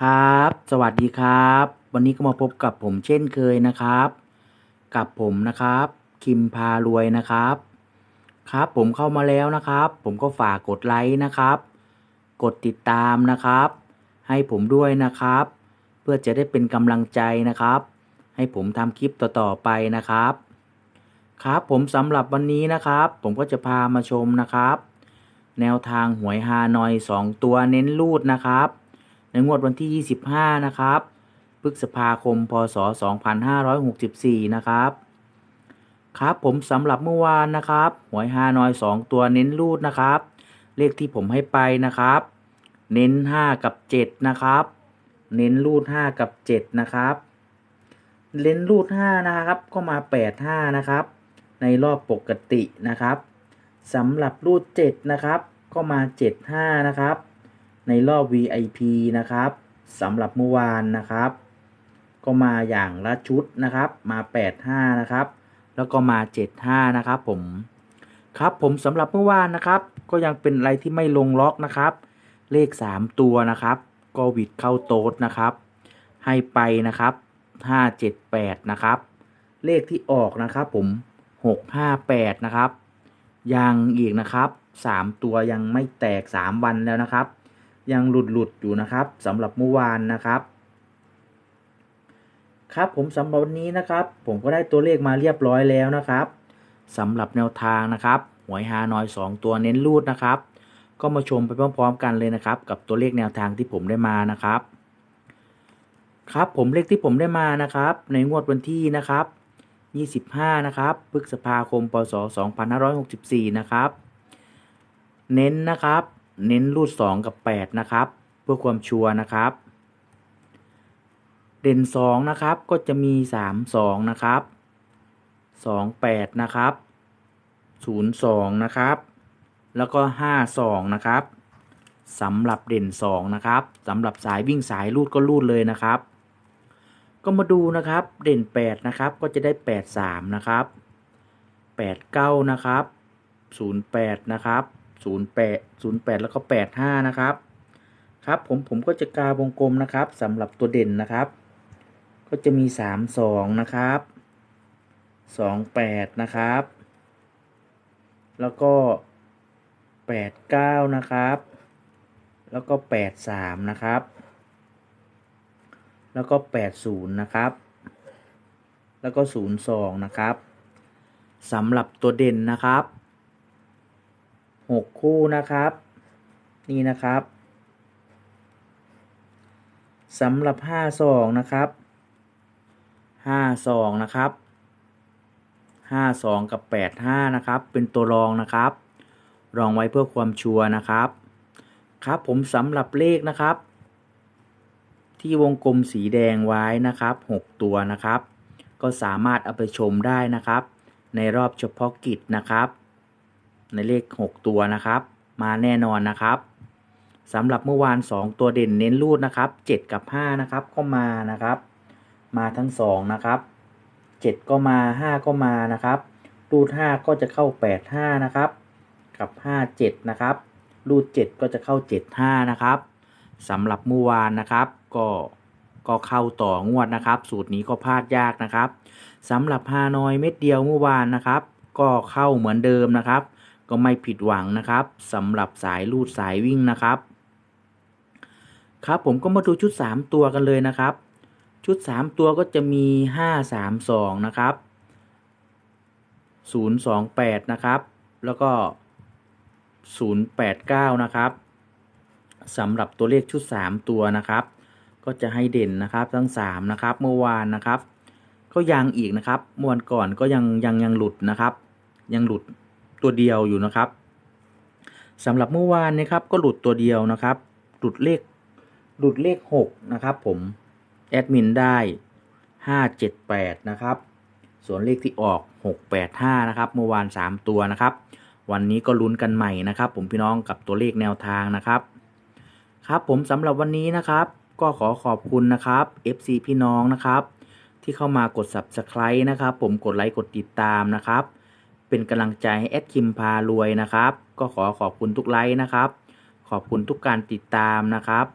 ครับ สวัสดีครับ วันนี้ก็มาพบกับผมเช่นเคยนะครับ กับผมนะครับ คิมพารวยนะครับ ครับผมเข้ามาแล้วนะครับ ผมก็ฝากกดไลค์นะครับ กดติดตามนะครับ ให้ผมด้วยนะครับ เพื่อจะได้เป็นกำลังใจนะครับ ให้ผมทำคลิปต่อๆไปนะครับ ครับผมสำหรับวันนี้นะครับ ผมก็จะพามาชมนะครับ แนวทางหวยฮานอย 2 ตัวเน้นรูดนะครับ ในงวดวันที่ 25 นะครับพฤษภาคม พศ 2564 นะครับ ครับผมสำหรับเมื่อวานนะครับหวยฮานอย 2 ตัวเน้นรูดนะครับ เลขที่ผมให้ไปนะครับ เน้น 5 กับ 7 นะครับ เน้นรูด 5 กับ 7 นะครับ เน้นรูด 5 นะครับ ก็มา 8 5 นะครับ ในรอบปกตินะครับสำหรับรูด 7 นะครับ ก็มา 7 5 นะครับ ในรอบ VIP นะครับสำหรับเมื่อวานนะครับ ก็มาอย่างละชุดนะครับมา 8 5 นะครับ แล้วก็มา 7 5 นะครับผมครับผมสำหรับเมื่อวานนะครับ ก็ยังเป็นอะไรที่ไม่ลงล็อกนะครับ เลข 3 ตัวนะครับก็วิดเข้าโต๊ดนะครับ ให้ไปนะครับ 5 7 8 นะครับ เลขที่ออกนะครับผม 6 5 8 นะครับยังอีกนะครับ 3 ตัวยังไม่แตก 3 วันแล้วนะครับ ยังหลุดหลุดๆอยู่นะครับสำหรับเมื่อวานนะครับครับผมสำหรับวันนี้นะครับ ผมก็ได้ตัวเลขมาเรียบร้อยแล้วนะครับสำหรับแนวทางนะครับหวยฮานอย 2 ตัวเน้นรูดนะครับ ก็มาชมไปพร้อมๆกันเลยนะครับ กับตัวเลขแนวทางที่ผมได้มานะครับ ครับผมเลขที่ผมได้มานะครับ ในงวดวันที่นะครับ 25 นะครับพฤษภาคมพศ2564 นะครับ เน้นนะครับ เน้นรูด 2 กับ 8 นะครับ เพื่อความชัวร์นะครับ เด่น 2 นะครับก็จะมี 3 2 นะครับ 2 8 นะครับ 0 2 นะครับ แล้วก็ 5 2 นะครับสำหรับเด่น 2 นะครับสำหรับสายวิ่งสายรูดก็รูดเลยนะครับ ก็มาดูนะครับเด่น 8 นะครับก็จะได้ 8 3 นะครับ 8 9 นะครับ 08 นะครับ 08 08แล้วก็85นะครับ ครับผมผมก็จะกาวงกลมนะครับสำหรับตัวเด่นนะครับ ก็จะมี3 2นะครับ2 8นะครับ แล้วก็8 9นะครับ แล้วก็8 3นะครับ แล้วก็80นะครับ แล้วก็02นะครับสำหรับตัวเด่นนะครับ 6คู่นะครับ นี่นะครับสำหรับ52นะครับ52นะครับ52กับ85นะครับ เป็นตัวรองนะครับ รองไว้เพื่อความชัวร์นะครับ ครับผมสำหรับเลขนะครับ ที่วงกลมสีแดงไว้นะครับ6ตัวนะครับ ก็สามารถเอาไปชมได้นะครับ ในรอบเฉพาะกิจนะครับ ในเลข 6 ตัวนะครับ มาแน่นอนนะครับสำหรับเมื่อวาน 2 ตัวเด่นเน้นรูดนะครับ 7 กับ 5 นะครับ ก็มานะครับ มาทั้ง 2 นะครับ 7 ก็มา 5 ก็มานะครับรูด 5 ก็จะเข้า 8 5 นะครับ กับ 5 7 นะครับรูด 7 ก็จะเข้า 7 5 นะครับสำหรับเมื่อวานนะครับ ก็ก็เข้าต่องวดนะครับ สูตรนี้ก็พลาดยากนะครับสำหรับฮานอยเม็ดเดียวเมื่อวานนะครับ ก็เข้าเหมือนเดิมนะครับ ก็ไม่ผิดหวังนะครับสำหรับสายรูดสายวิ่งนะครับ ครับผมก็มาดูชุด 3 ตัวกันเลยนะครับ ชุด 3 ตัวก็จะมี 5 3 2 นะครับ 028 นะครับ แล้วก็ 089 นะครับสำหรับตัวเลขชุด 3 ตัวนะครับ ก็จะให้เด่นนะครับทั้ง 3 นะครับ เมื่อวานนะครับ ก็ยังอีกนะครับเมื่อวันก่อนก็ยังยังยังหลุดนะครับ ยังหลุด ตัวเดียวอยู่นะครับสำหรับเมื่อวานนะครับก็หลุดตัวเดียวนะครับ หลุดเลขหลุดเลข 6 นะครับผมแอดมินได้ 578 นะครับ ส่วนเลขที่ออก 685 นะครับ เมื่อวาน 3 ตัวนะครับ วันนี้ก็ลุ้นกันใหม่นะครับ ผมพี่น้องกับตัวเลขแนวทางนะครับ ครับผมสำหรับวันนี้นะครับ ก็ขอขอบคุณนะครับ FC พี่น้องนะครับ ที่เข้ามากด Subscribe นะครับ ผมกดไลค์กดติดตามนะครับ เป็นกำลังใจให้แอดคิมพารวยนะครับ ก็ขอขอบคุณทุกไลค์นะครับ ขอบคุณทุกการติดตามนะครับ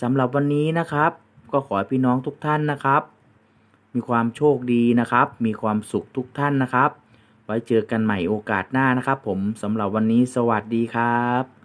สำหรับวันนี้นะครับ ก็ขอให้พี่น้องทุกท่านนะครับ มีความโชคดีนะครับ มีความสุขทุกท่านนะครับ ไว้เจอกันใหม่โอกาสหน้านะครับ ผมสำหรับวันนี้สวัสดีครับ